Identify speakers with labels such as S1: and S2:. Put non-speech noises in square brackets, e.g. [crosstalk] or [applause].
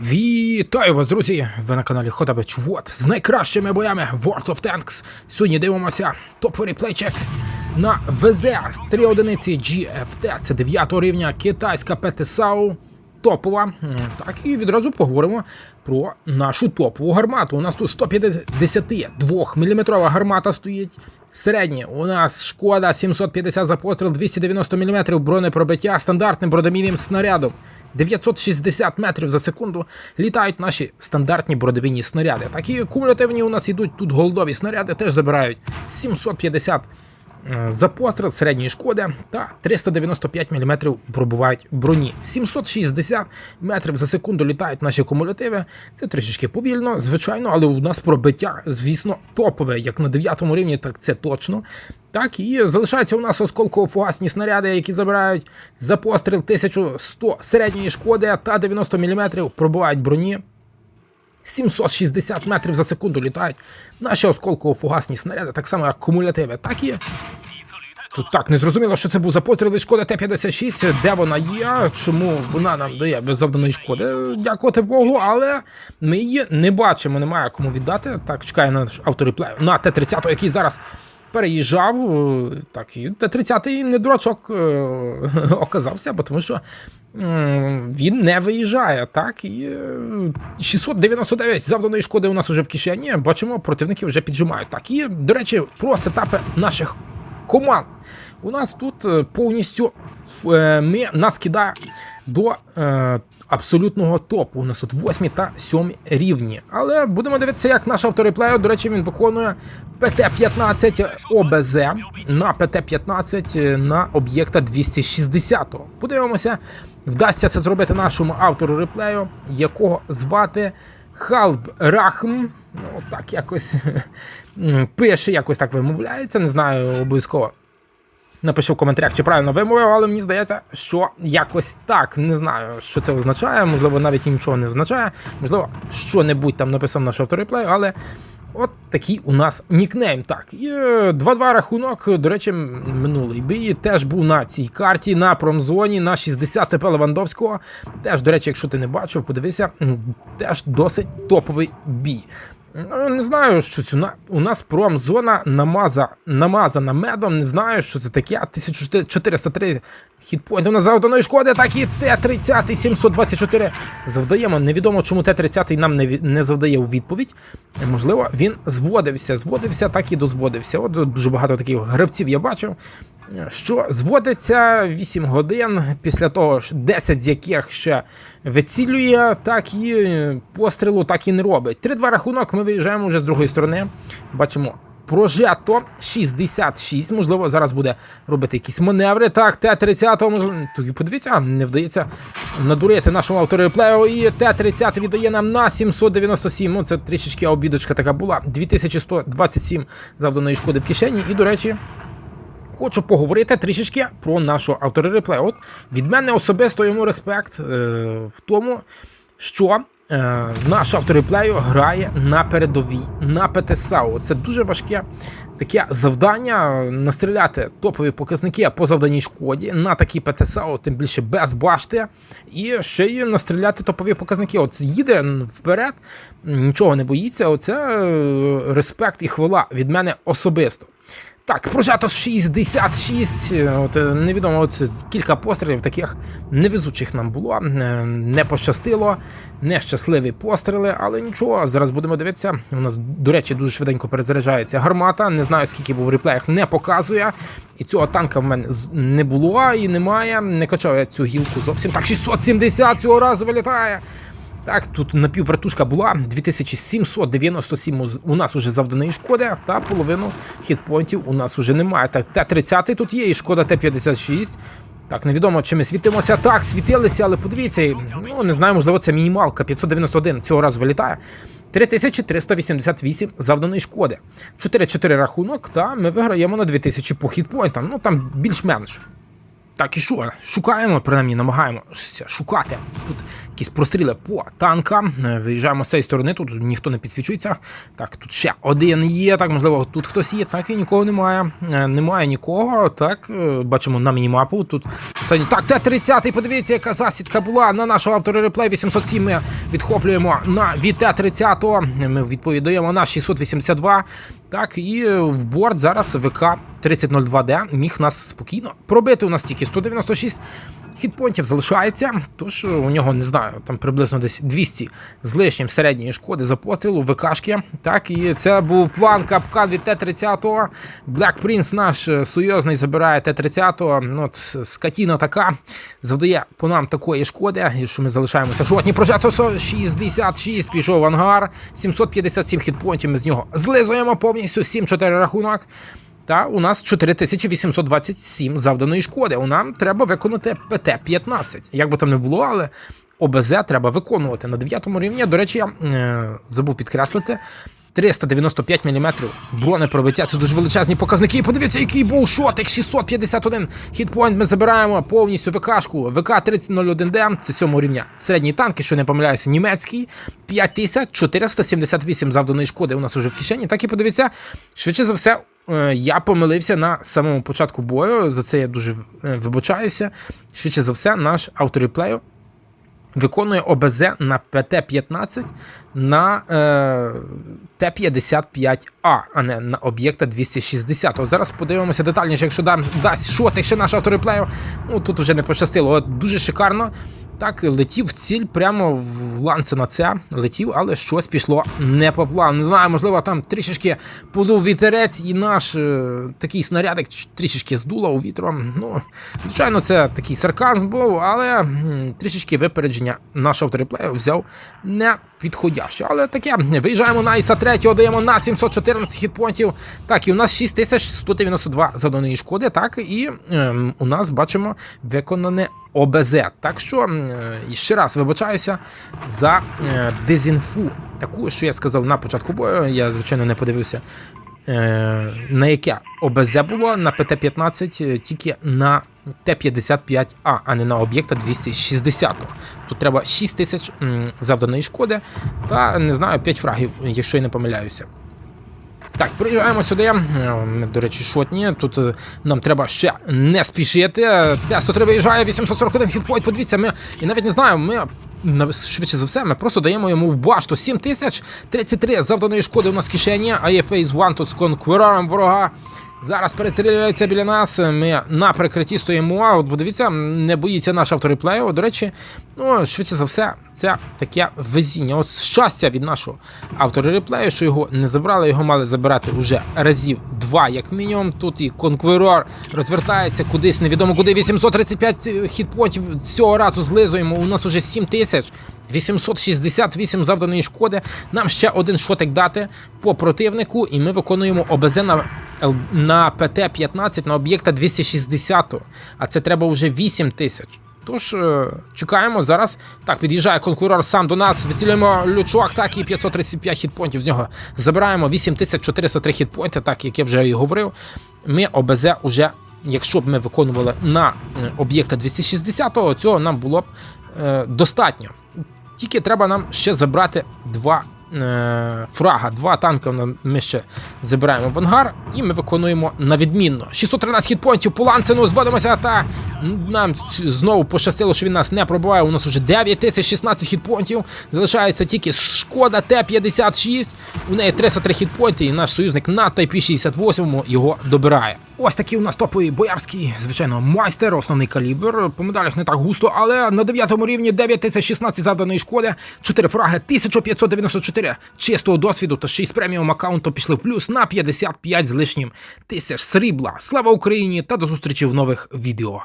S1: Вітаю вас, друзі! Ви на каналі Ходабич Вот з найкращими боями World of Tanks. Сьогодні дивимося топовий плечик на ВЗ 3 одиниці GFT. Це 9 рівня китайська ПТСАУ. Топова. Так, і відразу поговоримо про нашу топову гармату. У нас тут 152 мм гармата стоїть. Середня у нас шкода 750 за постріл, 290 мм бронепробиття стандартним бродомійним снарядом. 960 метрів за секунду літають наші стандартні бродовійні снаряди. Такі кумулятивні у нас ідуть тут голдові снаряди, теж забирають 750 е, за постріл середньої шкоди та 395 мм пробувають броні. 760 метрів за секунду літають наші кумулятиви. Це трішечки повільно, звичайно, але у нас пробиття, звісно, топове, як на 9 рівні, так це точно. Так, і залишаються у нас осколково-фугасні снаряди, які забирають за постріл 1100 середньої шкоди та 90 мм пробувають броні. 760 метрів за секунду літають наші осколково-фугасні снаряди, так само як кумулятиви, так і. Тут так не зрозуміло, що це був за постріли шкода Т-56, де вона є, чому вона нам дає без завданої шкоди. Дякувати Богу, але ми її не бачимо, немає кому віддати. Так, чекає наш автореплей на Т-30, який зараз переїжджав. е, Так, і Т-30 не дурачок е, [laughs] оказався, бо тому що він не виїжджає. Так, і е, 699 завданої шкоди у нас вже в кишені. Бачимо, противники вже піджимають. Так, і, до речі, про сетапи наших команд. У нас тут е, повністю е, ми нас кидає до е, абсолютного топу. У нас тут 8 та 7 рівні. Але будемо дивитися, як наш автореплеєр, до речі, він виконує ПТ-15 ОБЗ на ПТ-15 на об'єкта 260. Подивимося, вдасться це зробити нашому автору реплею, якого звати Халб Рахм. Ну, так якось [laughs] пише, якось так вимовляється. Не знаю, обов'язково. Напиши в коментарях, чи правильно вимовив, але мені здається, що якось так. Не знаю, що це означає. Можливо, навіть і нічого не означає. Можливо, що-небудь там написав наш автореплей, але от такий у нас нікнейм. Так, і е, 2-2 рахунок. До речі, минулий бій теж був на цій карті, на промзоні, на 60 ТП Левандовського. Теж, до речі, якщо ти не бачив, подивися, теж досить топовий бій. Ну, Не знаю, що на- У нас промзона намаза, намазана медом. Не знаю, що це таке. 1403 хітпойнти на завданої шкоди, так і Т-30 724 завдаємо. Невідомо, чому Т-30 нам не, не завдає у відповідь. Можливо, він зводився, зводився, так і дозводився. От дуже багато таких гравців я бачив. Що зводиться 8 годин, після того 10 з яких ще вицілює, так і е, пострілу так і не робить. 3-2 рахунок, ми виїжджаємо вже з другої сторони. Бачимо. Прожето 66, можливо, зараз буде робити якісь маневри. Так, Т-30, можливо, подивіться, не вдається надурити нашому автору реплею. І Т-30 віддає нам на 797. Ну, це трішечки обідочка така була. 2127 завданої шкоди в кишені. І, до речі, хочу поговорити трішечки про нашого автора. От від мене особисто йому респект е, в тому, що е, наш автор реплею грає на передовій, на ПТСАУ. Це дуже важке таке завдання настріляти топові показники по завданій шкоді на такій ПТСАУ, тим більше без башти, і ще й настріляти топові показники. От їде вперед, нічого не боїться. Оце е, респект і хвала від мене особисто. Так, прожато 66. От, е, невідомо, от кілька пострілів таких невезучих нам було. е, Не пощастило, нещасливі постріли, але нічого. Зараз будемо дивитися. У нас, до речі, дуже швиденько перезаряджається гармата. Не знаю, скільки був в реплеях, не показує. І цього танка в мене не було і немає. Не качав я цю гілку зовсім. Так, 670 цього разу вилітає. Так, тут напіввертушка була 2797 у- нас уже завданої шкоди, та половину хітпойнтів у нас уже немає. Так, Т-30 тут є, і шкода Т-56. Так, невідомо, чи ми світимося. Так, світилися, але подивіться, ну не знаю, можливо, це мінімалка. 591 цього разу вилітає. 3388 завданої шкоди. 4-4 рахунок, та ми виграємо на 2000 по хітпойнтам. Ну там більш-менш. Так і що? Шукаємо, принаймні намагаємося шукати. Тут якісь простріли по танкам. Е, Виїжджаємо з цієї сторони, тут ніхто не підсвічується. Так, тут ще один є. Так, можливо, тут хтось є, так і нікого немає. Е, Немає нікого. Так, е, бачимо на мінімапу. Тут останній. Так, Т-30, подивіться, яка засідка була на нашого авторереплей 807. Ми відхоплюємо на від Т-30. Ми відповідаємо на 682. Так, і е, в борт зараз ВК 3002D міг нас спокійно пробити. У нас тільки 196 хітпонтів залишається. Тож е, у нього не знаю, там приблизно десь 200 з лишнім середньої шкоди за пострілу, ВКшки. Так, і це був план капкан від Т-30. Black Prince наш е, союзний забирає Т-30. Ну, от скотіна така завдає по нам такої шкоди, що ми залишаємося жодні прожето 66 пішов в ангар, 757 хітпонтів ми з нього злизуємо повністю 7-4 рахунок. Та у нас 4827 завданої шкоди. У нам треба виконати ПТ-15. Як би там не було, але ОБЗ треба виконувати на 9 рівні. До речі, я е, забув підкреслити. 395 мм бронепробиття. Це дуже величезні показники. Подивіться, який був шотик. 651 хітпойнт. Ми забираємо повністю ВКшку. ВК 3001D. Це 7 рівня. Середні танки, що не помиляюся, німецький. 5478 завданої шкоди у нас уже в кишені. Так і подивіться, швидше за все. е, Я помилився на самому початку бою. За це я дуже е, вибачаюся. Швидше за все, наш автореплею виконує ОБЗ на ПТ-15 на е, Т-55А, а не на об'єкта 260. От зараз подивимося детальніше, якщо дам, дасть шотик ще наш автореплею. Ну тут вже не пощастило. От дуже шикарно. Так, летів в ціль прямо в ланце на це летів, але щось пішло не по плану. Не знаю, можливо, там трішечки подув вітерець, і наш е, такий снарядик трішечки здуло у вітром. Ну, звичайно, це такий сарказм був, але м, трішечки випередження наш автореплею взяв не підходяще. Але таке, виїжджаємо на Іса 3, даємо на 714 хітпонтів. Так, і у нас 6192 заданої шкоди. Так, і ем, у нас бачимо виконане ОБЗ. Так що е, ще раз вибачаюся за е, дезінфу. Таку, що я сказав на початку бою. Я, звичайно, не подивився. е, На яке ОБЗ було на ПТ-15 е, тільки на Т-55А, а не на об'єкта 260. Тут треба 6 тисяч завданої шкоди та не знаю 5 фрагів, якщо я не помиляюся. Так, приїжджаємо сюди. Е, до речі, шотні. Тут е, нам треба ще не спішити. Тесто три виїжджає, 841 хітпойнт. Подивіться, ми і навіть не знаю, ми. Швидше за все, ми просто даємо йому в башту 7033 завданої шкоди у нас в кишені, є фейс 1 тут з конкурором ворога. Зараз перестрілюється біля нас. Ми на прикритті стоїмо. От подивіться, не боїться наш автореплею. До речі, ну швидше за все, це таке везіння. От щастя від нашого автореплею, що його не забрали, його мали забирати вже разів два, як мінімум. Тут і конкурор розвертається кудись, невідомо куди. 835 хітпонтів цього разу злизуємо. У нас уже 7 тисяч. 868 завданої шкоди. Нам ще один шотик дати по противнику, і ми виконуємо ОБЗ на, на ПТ-15 на об'єкта 260. А це треба вже 8 тисяч. Тож е, чекаємо зараз. Так, під'їжджає конкурор сам до нас. Відцілюємо лючок, так і 535 хітпонтів з нього. Забираємо 8403 хітпонти, так як я вже і говорив. Ми ОБЗ уже, якщо б ми виконували на е, об'єкта 260, то цього нам було б е, достатньо. Тільки треба нам ще забрати два фрага, два танки ми ще забираємо в ангар, і ми виконуємо на відмінно. 613 хітпонтів по ланцину, зводимося, та нам знову пощастило, що він нас не пробиває. У нас уже 9016 хітпонтів. Залишається тільки шкода Т-56. У неї 303 хітпонти, і наш союзник на Т-68 його добирає. Ось такі у нас топи боярський, звичайно, майстер, основний калібр. По медалях не так густо, але на 9 рівні 9016 завданої шкоди, 4 фраги, 1594 чистого досвіду та 6 преміум аккаунту пішли в плюс на 55 з лишнім тисяч срібла. Слава Україні та до зустрічі в нових відео.